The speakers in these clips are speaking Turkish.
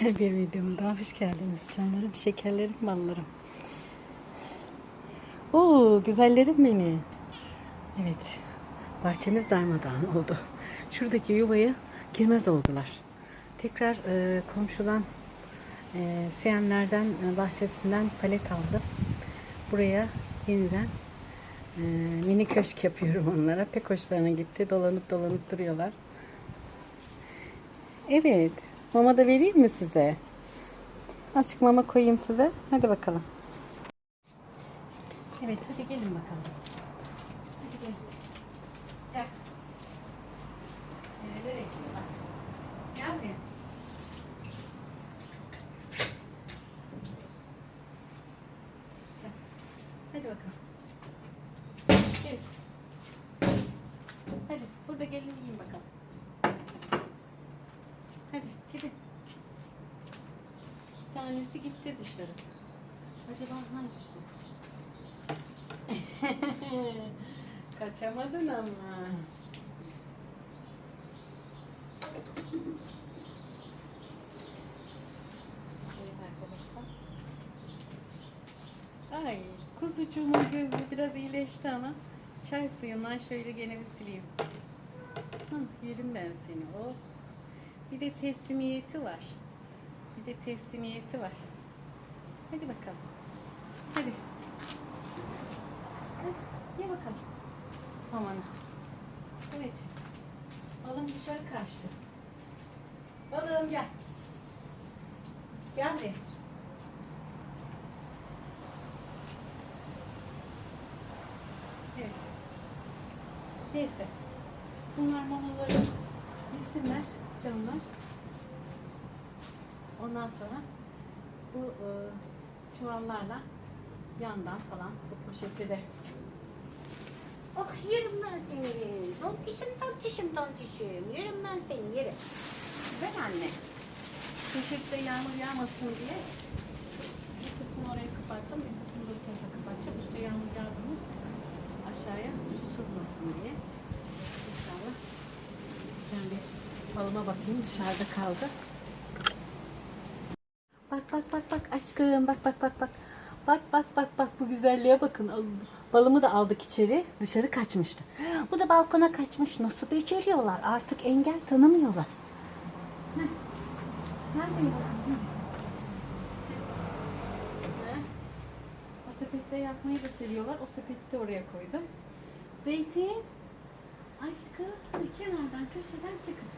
bir videoma daha hoş geldiniz canlarım, şekerlerim, ballarım. Oo, güzellerim beni. Evet, bahçemiz darmadağın oldu. Şuradaki yuvaya girmez oldular. Tekrar e, komşudan, e, Siyemlerden e, bahçesinden palet aldım. Buraya yeniden e, mini köşk yapıyorum onlara. Pek hoşlarına gitti. Dolanıp dolanıp duruyorlar. Evet. Mama da vereyim mi size? Azıcık mama koyayım size. Hadi bakalım. Evet hadi gelin bakalım. Hadi gel. Gel. Hadi. Hadi burada gelin yiyin bakalım. Hadi gidin. Bir tanesi gitti dışarı. Acaba hangisi? Kaçamadın ama. Ay kuzucuğumun gözü biraz iyileşti ama çay suyundan şöyle gene bir sileyim. Hı, yerim ben seni. Oh. Bir de teslimiyeti var. Bir de teslimiyeti var. Hadi bakalım. Hadi. Hadi, Ye bakalım. Aman. Evet. Balım dışarı kaçtı. Balım gel. Gel buraya. Evet. Neyse. Bunlar mamaları yesinler canlar. Ondan sonra bu e, çuvallarla yandan falan bu poşeti de Oh yerim ben seni. Tontişim tontişim tontişim. Yerim ben seni yerim. ver anne. Poşette yağmur yağmasın diye bir kısmını oraya kapattım, bir kısmını da tarafa kapatacağım. Üstte yağmur yağdı mı aşağıya su sızmasın diye. İnşallah. Ben bir falıma bakayım dışarıda kaldı. Bak bak bak bak aşkım bak bak bak bak. Bak bak bak bak bu güzelliğe bakın. Al- Balımı da aldık içeri. Dışarı kaçmıştı. Bu da balkona kaçmış. Nasıl beceriyorlar? Artık engel tanımıyorlar. Heh. Sen de. O sepette yapmayı da seviyorlar. O sepeti de oraya koydum. Zeytin. Aşkım kenardan köşeden çıkın.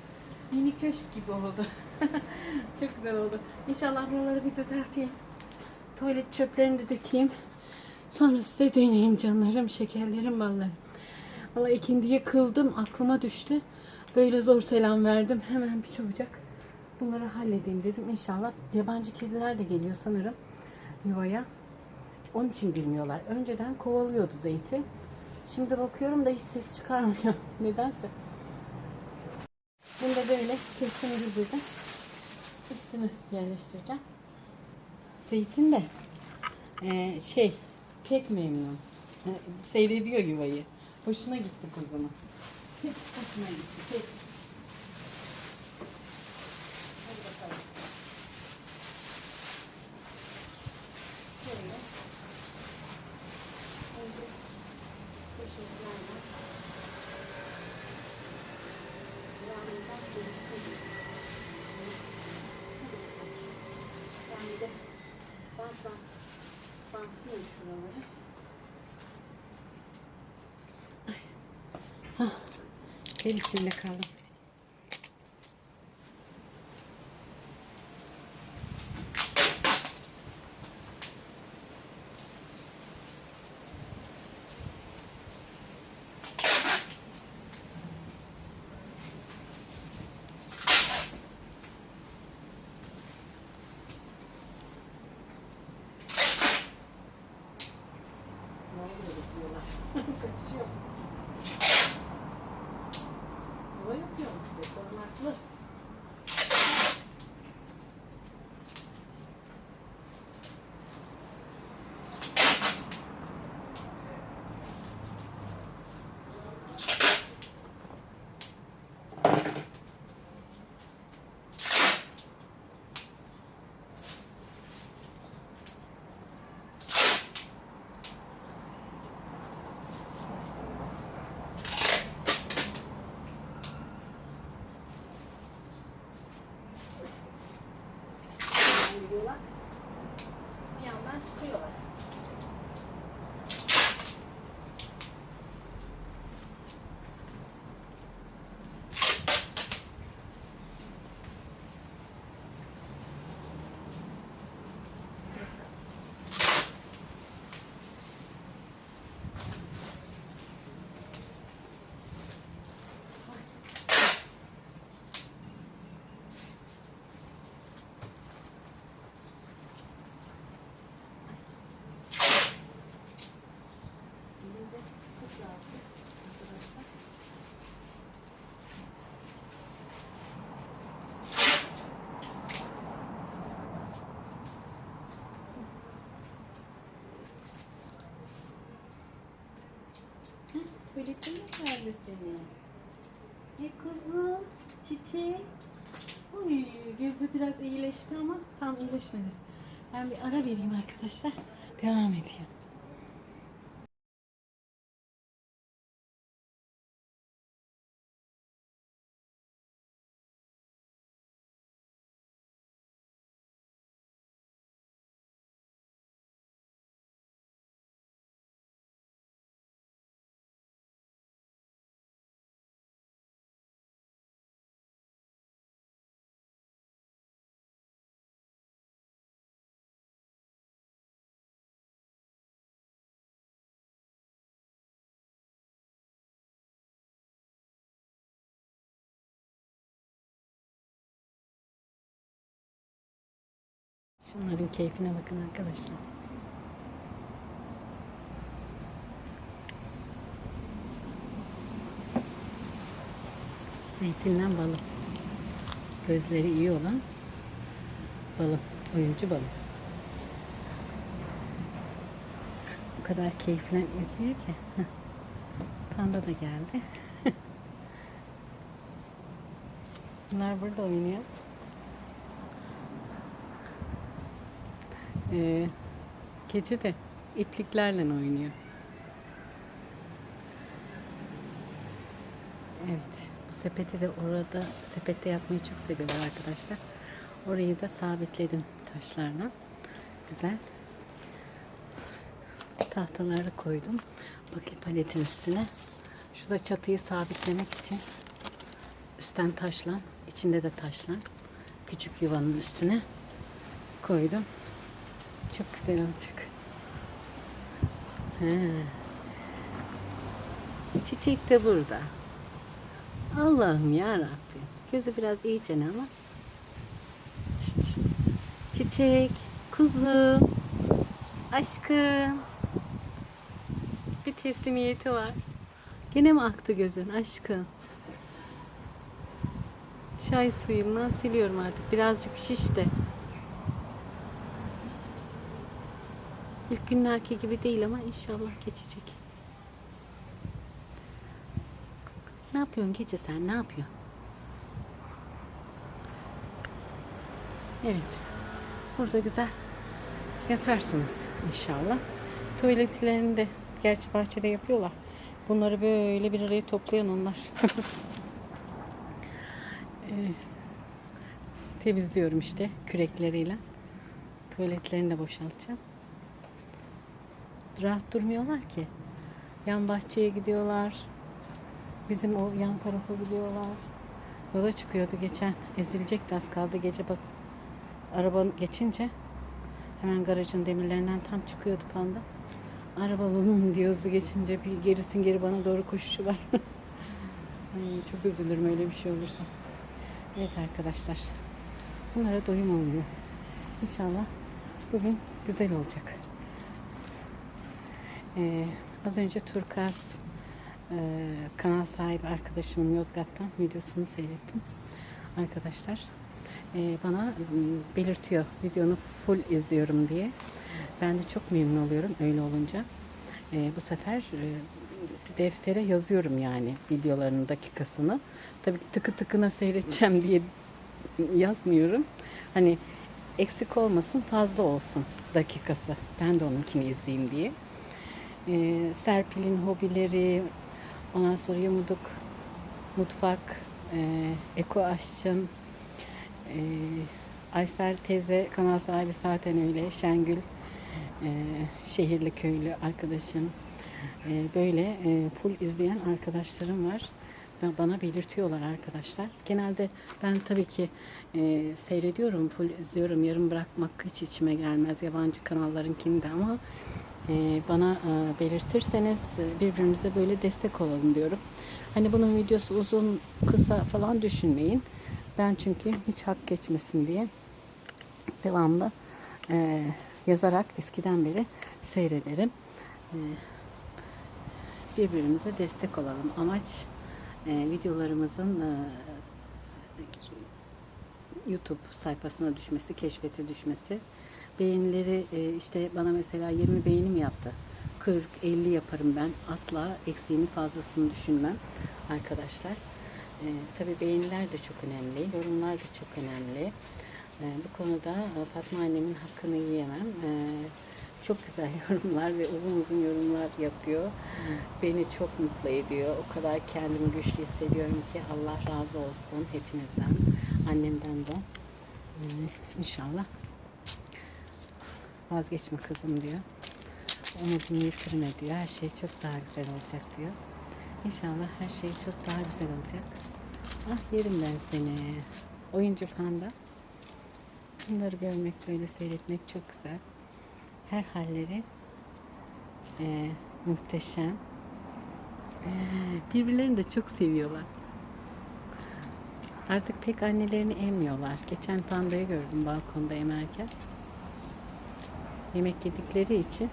Mini köşk gibi oldu. Çok güzel oldu. İnşallah buraları bir düzelteyim. Tuvalet çöplerini de dökeyim. Sonra size döneyim canlarım, şekerlerim, ballarım. Valla ikindiye kıldım, aklıma düştü. Böyle zor selam verdim. Hemen bir çabucak bunları halledeyim dedim. İnşallah yabancı kediler de geliyor sanırım yuvaya. Onun için girmiyorlar. Önceden kovalıyordu zeytin. Şimdi bakıyorum da hiç ses çıkarmıyor. Nedense. Bunu da böyle kestim düzledim. Üstünü yerleştireceğim. Zeytin de eee, şey pek memnun. E, seyrediyor yuvayı. Hoşuna gitti kuzumu. Pek hoşuna gitti. Pek. Hadi bakalım. Şöyle. Önce poşetlerle. Yanından gözüküyor. Ben de bant bant bantlayayım şuraları. Ay. Hah. El içinde kaldım. Ne oluyor Itu. Heh, mi geldi seni? E kızım, çiçek. Uy, gözü biraz iyileşti ama tam iyileşmedi. Ben bir ara vereyim arkadaşlar. Devam edeyim. Şunların keyfine bakın arkadaşlar. Zeytinden balım. Gözleri iyi olan balım. Oyuncu balım. Bu kadar keyifle izliyor ki. Panda da geldi. Bunlar burada oynuyor. Ee, keçi de ipliklerle oynuyor. Evet. Bu sepeti de orada sepette yapmayı çok seviyorlar arkadaşlar. Orayı da sabitledim taşlarla. Güzel. Tahtaları koydum. Bakın paletin üstüne. Şurada çatıyı sabitlemek için üstten taşlan, içinde de taşlan. Küçük yuvanın üstüne koydum. Çok güzel olacak. He. Çiçek de burada. Allah'ım ya Rabbim. Gözü biraz iyice ama. Şşt, şşt. Çiçek, kuzum, aşkım. Bir teslimiyeti var. Gene mi aktı gözün aşkım? Çay suyumdan siliyorum artık. Birazcık şiş. İlk günlerki gibi değil ama inşallah geçecek. Ne yapıyorsun gece sen? Ne yapıyorsun? Evet. Burada güzel yatarsınız inşallah. Tuvaletlerini de gerçi bahçede yapıyorlar. Bunları böyle bir araya toplayan onlar. Ee, temizliyorum işte kürekleriyle. Tuvaletlerini de boşaltacağım rahat durmuyorlar ki. Yan bahçeye gidiyorlar. Bizim o yan tarafa gidiyorlar. Yola çıkıyordu geçen. Ezilecekti az kaldı gece bak. Araba geçince hemen garajın demirlerinden tam çıkıyordu panda. Araba vum diye hızlı geçince bir gerisin geri bana doğru koşuşu var. Ay, çok üzülürüm öyle bir şey olursa. Evet arkadaşlar. Bunlara doyum olmuyor. İnşallah bugün güzel olacak. Ee, az önce Turkaz e, kanal sahibi arkadaşımın Yozgat'tan videosunu seyrettim. Arkadaşlar e, bana belirtiyor videonu full izliyorum diye. Ben de çok memnun oluyorum öyle olunca. E, bu sefer e, deftere yazıyorum yani videolarının dakikasını. Tabii tıkı tıkına seyredeceğim diye yazmıyorum. Hani eksik olmasın fazla olsun dakikası. Ben de onunkini izleyeyim diye. Ee, Serpil'in hobileri, ondan sonra yumuduk, mutfak, e, eko aşçım, e, Aysel teyze kanal sahibi zaten öyle. Şengül e, şehirli köylü arkadaşım. E, böyle e, full izleyen arkadaşlarım var. Bana belirtiyorlar arkadaşlar. Genelde ben tabii ki e, seyrediyorum, full izliyorum. Yarım bırakmak hiç içime gelmez yabancı kanallarınkinde ama e, bana e, belirtirseniz e, birbirimize böyle destek olalım diyorum. Hani bunun videosu uzun, kısa falan düşünmeyin. Ben çünkü hiç hak geçmesin diye devamlı e, yazarak eskiden beri seyrederim. Birbirimize destek olalım. Amaç videolarımızın YouTube sayfasına düşmesi, keşfete düşmesi. Beğenileri e, işte bana mesela 20 beğenim yaptı. 40, 50 yaparım ben. Asla eksiğini fazlasını düşünmem arkadaşlar. E, tabii beğeniler de çok önemli, yorumlar da çok önemli. E, bu konuda Fatma annemin hakkını yiyemem. Çok güzel yorumlar ve uzun uzun yorumlar yapıyor. Beni çok mutlu ediyor. O kadar kendimi güçlü hissediyorum ki Allah razı olsun hepinizden, annemden de. E, inşallah vazgeçme kızım diyor. Umudunu yitirme diyor. Her şey çok daha güzel olacak diyor. İnşallah her şey çok daha güzel olacak. Ah yerim ben seni. Oyuncu panda. Bunları görmek, böyle seyretmek çok güzel. Her halleri eee, muhteşem. Birbirlerini de çok seviyorlar. Artık pek annelerini emmiyorlar. Geçen pandayı gördüm balkonda emerken. Yemek yedikleri için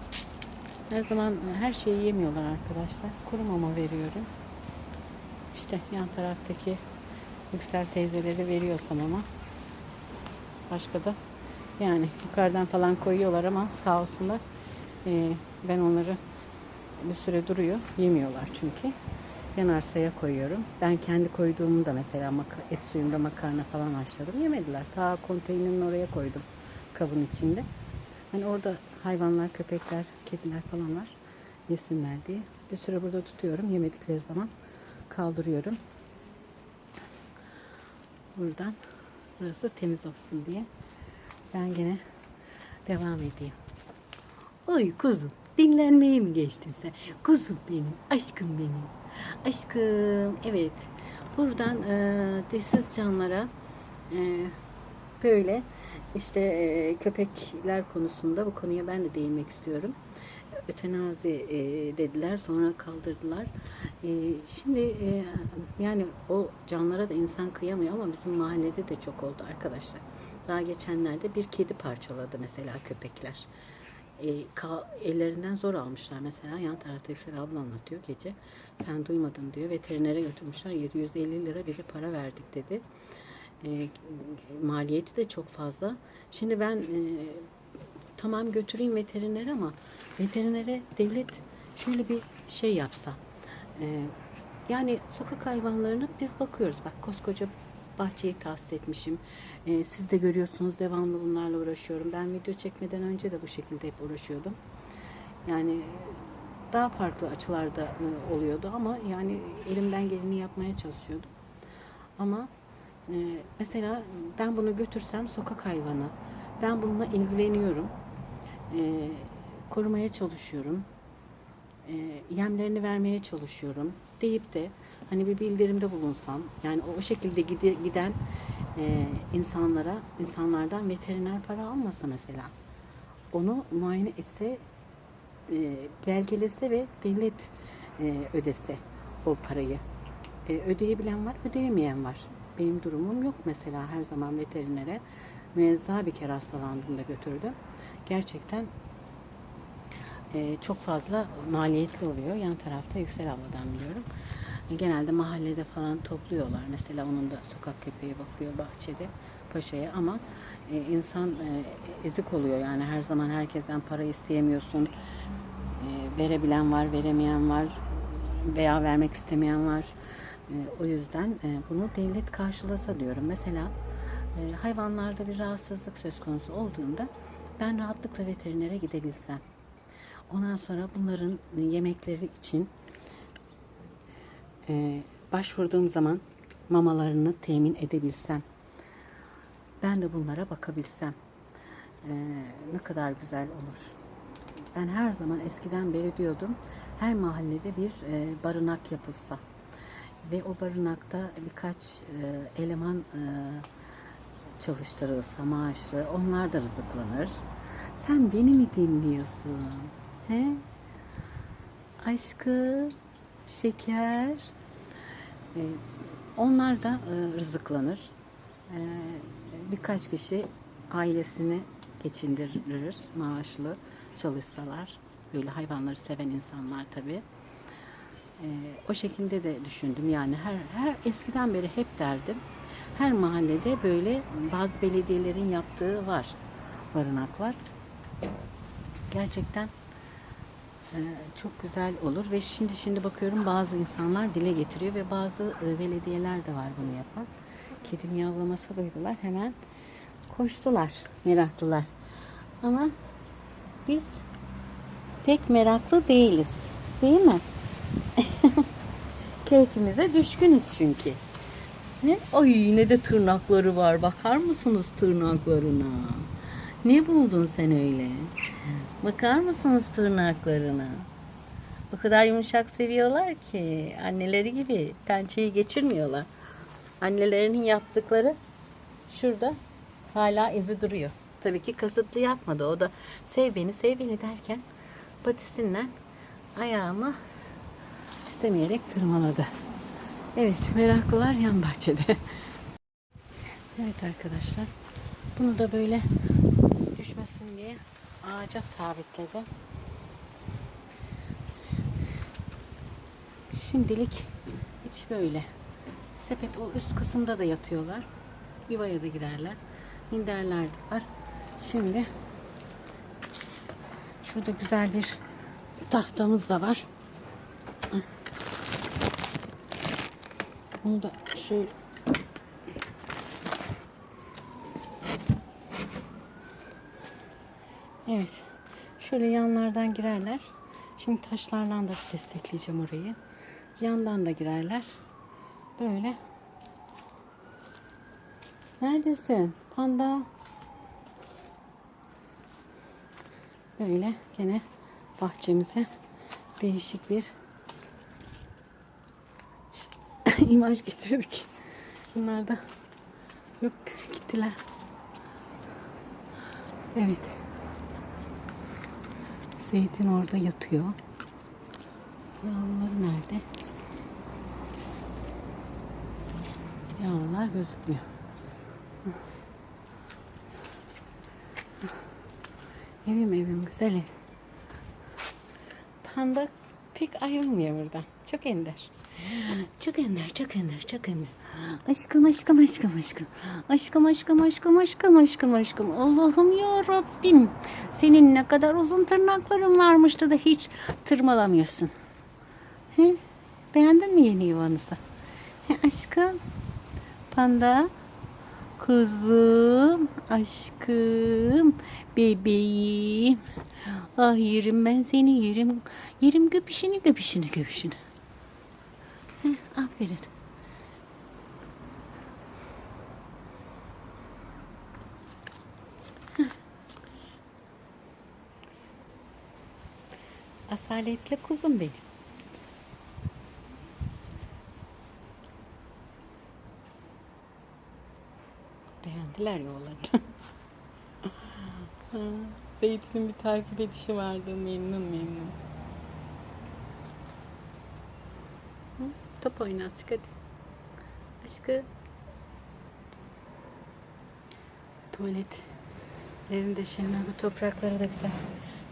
her zaman her şeyi yemiyorlar arkadaşlar. Kuru mama veriyorum. İşte yan taraftaki Yüksel teyzeleri veriyorsam ama başka da yani yukarıdan falan koyuyorlar ama sağ olsunlar Ee, ben onları bir süre duruyor. Yemiyorlar çünkü. Yan arsaya koyuyorum. Ben kendi koyduğumu da mesela et suyunda makarna falan haşladım. Yemediler. Ta konteynerin oraya koydum kabın içinde. Hani orada hayvanlar, köpekler, kediler falan var. Yesinler diye. Bir süre burada tutuyorum. Yemedikleri zaman kaldırıyorum. Buradan burası temiz olsun diye. Ben gene devam edeyim. Oy kuzum dinlenmeye mi geçtin sen? Kuzum benim, aşkım benim. Aşkım evet. Buradan e, dişsiz canlara e, böyle işte e, köpekler konusunda bu konuya ben de değinmek istiyorum. Ötenazi e, dediler sonra kaldırdılar. E, şimdi e, yani o canlara da insan kıyamıyor ama bizim mahallede de çok oldu arkadaşlar. Daha geçenlerde bir kedi parçaladı mesela köpekler. E, ellerinden zor almışlar mesela yan tarafta Yüksel abla anlatıyor gece. Sen duymadın diyor. Veterinere götürmüşler 750 lira bir de para verdik dedi. E, maliyeti de çok fazla. Şimdi ben e, tamam götüreyim veterinere ama veterinere devlet şöyle bir şey yapsa. E, yani sokak hayvanlarını biz bakıyoruz. Bak koskoca bahçeyi tahsis etmişim. E, siz de görüyorsunuz devamlı bunlarla uğraşıyorum. Ben video çekmeden önce de bu şekilde hep uğraşıyordum. Yani daha farklı açılarda e, oluyordu ama yani elimden geleni yapmaya çalışıyordum. Ama e, mesela ben bunu götürsem sokak hayvanı, ben bununla ilgileniyorum, e, korumaya çalışıyorum, e, yemlerini vermeye çalışıyorum deyip de hani bir bildirimde bulunsam, yani o, şekilde gide- giden e, insanlara, insanlardan veteriner para almasa mesela, onu muayene etse e, belgelese ve devlet e, ödese o parayı. Ödeyebilen var, ödeyemeyen var. Benim durumum yok mesela her zaman veterinere. Müezza bir kere hastalandığımda götürdüm. Gerçekten e, çok fazla maliyetli oluyor. Yan tarafta Yüksel abladan biliyorum. Genelde mahallede falan topluyorlar. Mesela onun da sokak köpeği bakıyor bahçede paşaya ama e, insan e, ezik oluyor yani her zaman herkesten para isteyemiyorsun. E, verebilen var, veremeyen var veya vermek istemeyen var. E, o yüzden e, bunu devlet karşılasa diyorum. Mesela e, hayvanlarda bir rahatsızlık söz konusu olduğunda ben rahatlıkla veterinere gidebilsem. Ondan sonra bunların yemekleri için başvurduğum zaman mamalarını temin edebilsem. Ben de bunlara bakabilsem ne kadar güzel olur. Ben her zaman eskiden beri diyordum her mahallede bir barınak yapılsa ve o barınakta birkaç e, eleman e, çalıştırılsa maaşlı onlar da rızıklanır. Sen beni mi dinliyorsun? He? Aşkı, şeker. E, onlar da e, rızıklanır. E, birkaç kişi ailesini geçindirir maaşlı çalışsalar. Böyle hayvanları seven insanlar tabii. Ee, o şekilde de düşündüm. Yani her, her eskiden beri hep derdim. Her mahallede böyle bazı belediyelerin yaptığı var. Barınaklar. Gerçekten e, çok güzel olur ve şimdi şimdi bakıyorum bazı insanlar dile getiriyor ve bazı e, belediyeler de var bunu yapan. Kedinin yavlaması duydular hemen koştular meraklılar. Ama biz pek meraklı değiliz. Değil mi? Keyfimize düşkünüz çünkü. Ne? Ay ne de tırnakları var. Bakar mısınız tırnaklarına? Ne buldun sen öyle? Bakar mısınız tırnaklarına? O kadar yumuşak seviyorlar ki anneleri gibi pençeyi geçirmiyorlar. Annelerinin yaptıkları şurada hala izi duruyor. Tabii ki kasıtlı yapmadı. O da sev beni sev beni derken patisinden ayağımı istemeyerek tırmaladı. Evet meraklılar yan bahçede. evet arkadaşlar. Bunu da böyle düşmesin diye ağaca sabitledim. Şimdilik hiç böyle. Sepet o üst kısımda da yatıyorlar. Yuvaya da girerler. Minderler de var. Şimdi şurada güzel bir tahtamız da var. Bunu da şöyle Evet. Şöyle yanlardan girerler. Şimdi taşlarla da destekleyeceğim orayı. Yandan da girerler. Böyle. Neredesin? Panda. Böyle gene bahçemize değişik bir imaj getirdik. Bunlar da yok gittiler. Evet. Zeytin orada yatıyor. Yavruları nerede? Yavrular gözükmüyor. Evim evim güzel. Panda pek ayrılmıyor buradan. Çok ender. Çok ender, çok ender, çok ender. Aşkım, aşkım, aşkım, aşkım. Aşkım, aşkım, aşkım, aşkım, aşkım, aşkım. Allah'ım ya Rabbim. Senin ne kadar uzun tırnakların varmıştı da hiç tırmalamıyorsun. He? Beğendin mi yeni yuvanızı? He, aşkım. Panda. Kuzum, aşkım, bebeğim. Ah yerim ben seni yerim. Yerim göpüşünü göpüşünü göpüşünü. Heh, aferin. Asaletli kuzum benim. Beğendiler yollarını. Zeytin'in bir takip edişi vardı. Memnun memnun. Top oyna aşk hadi. Aşkı. Tuvaletlerin de şimdi bu toprakları da güzel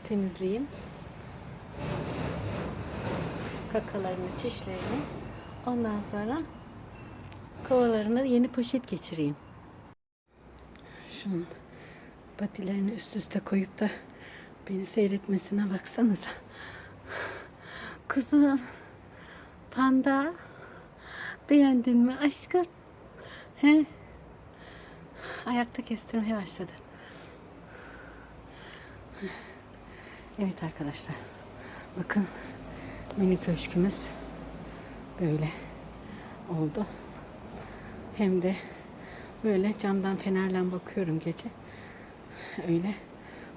temizleyeyim. Kakalarını, çişlerini. Ondan sonra kovalarına yeni poşet geçireyim. Şunun patilerini üst üste koyup da beni seyretmesine baksanıza. Kuzum, panda, beğendin mi aşkım? He? Ayakta kestirmeye başladı. Evet arkadaşlar, bakın mini köşkümüz böyle oldu. Hem de Böyle camdan fenerle bakıyorum gece. Öyle.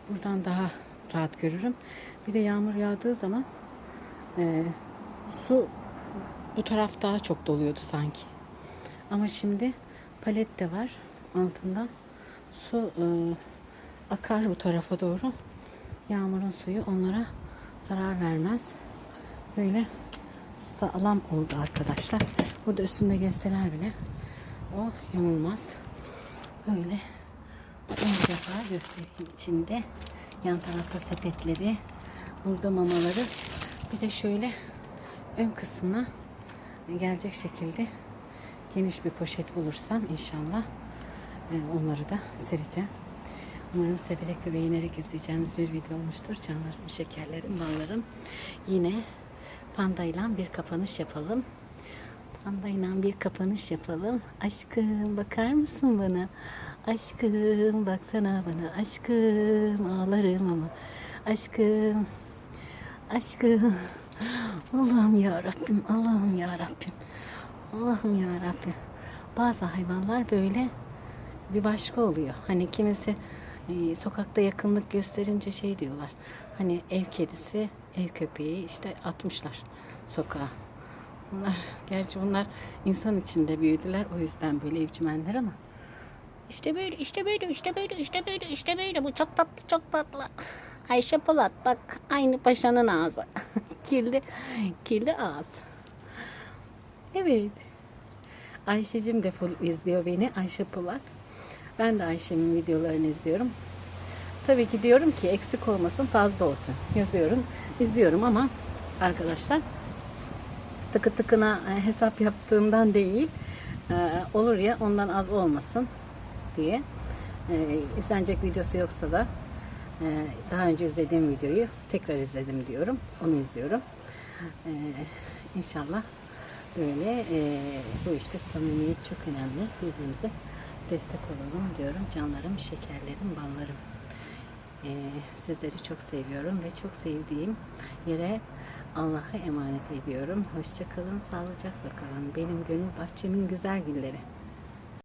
Buradan daha rahat görürüm. Bir de yağmur yağdığı zaman e, su bu taraf daha çok doluyordu sanki. Ama şimdi palet de var altında. Su e, akar bu tarafa doğru. Yağmurun suyu onlara zarar vermez. Böyle sağlam oldu arkadaşlar. Burada üstünde gezseler bile o yamulmaz. Böyle bir defa göstereyim içinde. Yan tarafta sepetleri. Burada mamaları. Bir de şöyle ön kısmına gelecek şekilde geniş bir poşet bulursam inşallah e, onları da sereceğim. Umarım severek ve beğenerek izleyeceğiniz bir video olmuştur. Canlarım, şekerlerim, ballarım. Yine pandayla bir kapanış yapalım. Pandayla bir kapanış yapalım. Aşkım bakar mısın bana? Aşkım baksana bana. Aşkım ağlarım ama. Aşkım. Aşkım. Allah'ım ya Rabbim. Allah'ım ya Rabbim. Allah'ım ya Rabbim. Bazı hayvanlar böyle bir başka oluyor. Hani kimisi e, sokakta yakınlık gösterince şey diyorlar. Hani ev kedisi, ev köpeği işte atmışlar sokağa. Bunlar, gerçi bunlar insan içinde büyüdüler. O yüzden böyle evcimenler ama. İşte böyle, işte böyle, işte böyle, işte böyle, işte böyle. Bu çok tatlı, çok tatlı. Ayşe Polat bak aynı paşanın ağzı. kirli, kirli ağız. Evet. Ayşe'cim de full izliyor beni. Ayşe Polat. Ben de Ayşe'min videolarını izliyorum. Tabii ki diyorum ki eksik olmasın fazla olsun. Yazıyorum, izliyorum ama arkadaşlar tıkı tıkına e, hesap yaptığımdan değil e, olur ya ondan az olmasın diye e, izlenecek videosu yoksa da daha önce izlediğim videoyu tekrar izledim diyorum. Onu izliyorum. E, inşallah böyle e, bu işte samimiyet çok önemli. Birbirimize destek olalım diyorum. Canlarım, şekerlerim, ballarım. E, sizleri çok seviyorum ve çok sevdiğim yere Allah'a emanet ediyorum. Hoşçakalın, sağlıcakla kalın. Benim gönül bahçemin güzel gülleri.